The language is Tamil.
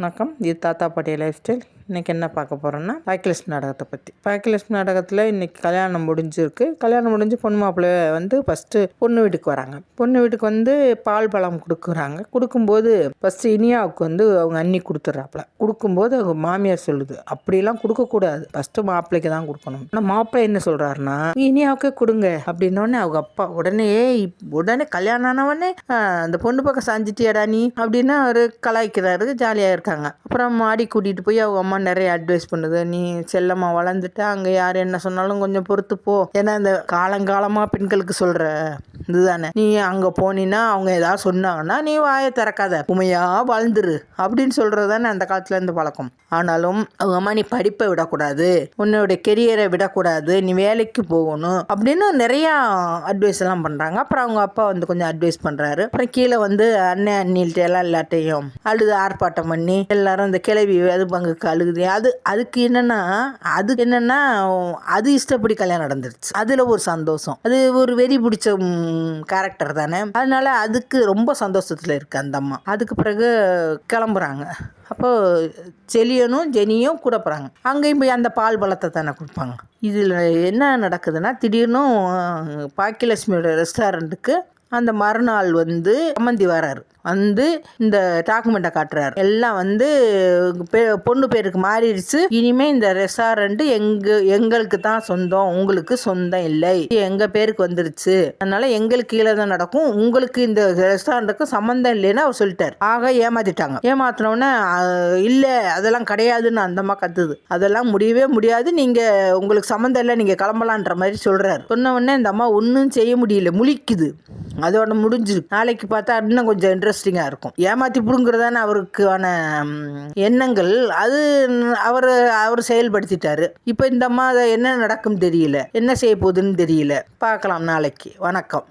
வணக்கம். இது தாத்தா பாட்டி லைஃப் ஸ்டைல் இன்றைக்கி என்ன பார்க்க போகிறோன்னா பாக்கியலட்சுமி நாடகத்தை பற்றி பாக்கியலட்சுமி நாடகத்தில் இன்றைக்கி கல்யாணம் முடிஞ்சிருக்கு. கல்யாணம் முடிஞ்சு பொண்ணு மாப்பிள்ளை வந்து ஃபஸ்ட்டு பொண்ணு வீட்டுக்கு வராங்க. பொண்ணு வீட்டுக்கு வந்து பால் பழம் கொடுக்குறாங்க. கொடுக்கும்போது ஃபஸ்ட்டு இனியாவுக்கு வந்து அவங்க அண்ணி கொடுத்துட்றாப்புல. கொடுக்கும்போது அவங்க மாமியார் சொல்லுது அப்படிலாம் கொடுக்கக்கூடாது. ஃபஸ்ட்டு மாப்பிள்ளைக்கு தான் கொடுக்கணும். ஆனால் மாப்பிள்ளை என்ன சொல்கிறாருன்னா இனியாவுக்கே கொடுங்க. அப்படின்னோடனே அவங்க அப்பா உடனே உடனே கல்யாணம் ஆனவொடனே அந்த பொண்ணு பக்கம் சாஞ்சிட்டியாடா நீ? அப்படின்னு அவர் கலாய்க்கிறாரு. ஜாலியாக இருக்காங்க. அப்புறம் மாடி கூட்டிகிட்டு போய் அவங்க அம்மா நிறைய அட்வைஸ் பண்ணுது. நீ செல்லம்மா வளர்ந்துட்டா அங்கே யார் என்ன சொன்னாலும் கொஞ்சம் பொறுத்து போ. ஏன்னா இந்த காலங்காலமாக பெண்களுக்கு சொல்கிற இதுதானே. நீ அங்கே போனீன்னா அவங்க ஏதாவது சொன்னாங்கன்னா நீ வாயை திறக்காத. உமையாக வாழ்ந்துரு அப்படின்னு சொல்கிறது தானே அந்த காலத்தில் இருந்து பழக்கம். ஆனாலும் அவங்க அம்மா நீ படிப்பை விடக்கூடாது. உன்னோட கெரியரை விடக்கூடாது. நீ வேலைக்கு போகணும் அப்படின்னு நிறையா அட்வைஸ் எல்லாம் பண்ணுறாங்க அப்புறம் அவங்க அப்பா வந்து கொஞ்சம் அட்வைஸ் பண்ணுறாரு அப்புறம் கீழே வந்து அண்ணன் அண்ணிகிட்ட எல்லாம் எல்லாட்டையும் அழுது ஆர்ப்பாட்டம் பண்ணி எல்லாரும் இந்த கிளவி அது பங்குக்கு அழுகுது. அது அதுக்கு என்னன்னா அதுக்கு என்னன்னா அது இஷ்டப்படி கல்யாணம் நடந்துருச்சு. அதில் ஒரு சந்தோஷம். அது ஒரு வெறி பிடிச்ச கேரக்டர் தானே. அதனால அதுக்கு ரொம்ப சந்தோஷத்தில் இருக்கு அந்த அம்மா. அதுக்கு பிறகு கிளம்புறாங்க. அப்போ செலியனும் ஜெனியும் கூட போகிறாங்க அங்கேயும் போய் அந்த பால் பழத்தை தானே கொடுப்பாங்க. இதில் என்ன நடக்குதுன்னா திடீர்னு பாக்கியலட்சுமியோட ரெஸ்டாரண்ட்டுக்கு அந்த மறுநாள் வந்து சம்மந்தி வராரு. வந்து இந்த டாக்குமெண்ட்டை காட்டுறாரு. எல்லாம் வந்து பெ- பொண்ணு பேருக்கு மாறிடுச்சு. இனிமே இந்த ரெஸ்டாரண்ட் எங்க எங்களுக்கு தான் சொந்தம் உங்களுக்கு சொந்தம் இல்லை. எங்க பேருக்கு வந்துருச்சு. அதனால எங்களுக்கு கீழே தான் நடக்கும். உங்களுக்கு இந்த ரெஸ்டாரண்ட்டுக்கு சம்மந்தம் இல்லைன்னு அவர் சொல்லிட்டார். ஆக ஏமாத்திட்டாங்க. ஏமாத்தினோடனே இல்லை அதெல்லாம் கிடையாதுன்னு அந்தமா கத்துது. அதெல்லாம் முடியவே முடியாது. நீங்க உங்களுக்கு சம்மந்தம் இல்லை நீங்க கிளம்பலான்ற மாதிரி சொல்றாரு. சொன்ன உடனே இந்த அம்மா ஒன்றும் செய்ய முடியல. முழிக்குது. அதோட முடிஞ்சு நாளைக்கு பார்த்தா இன்னும் கொஞ்சம் இன்ட்ரெஸ்டிங்காக இருக்கும். ஏமாத்தி பிடுங்குறதான அவருக்கான எண்ணங்கள். அது அவர் அவர் செயல்படுத்திட்டாரு. இப்போ இந்த அம்மா அதை என்ன நடக்கும் தெரியல. என்ன செய்ய போகுதுன்னு தெரியல. பார்க்கலாம் நாளைக்கு. வணக்கம்.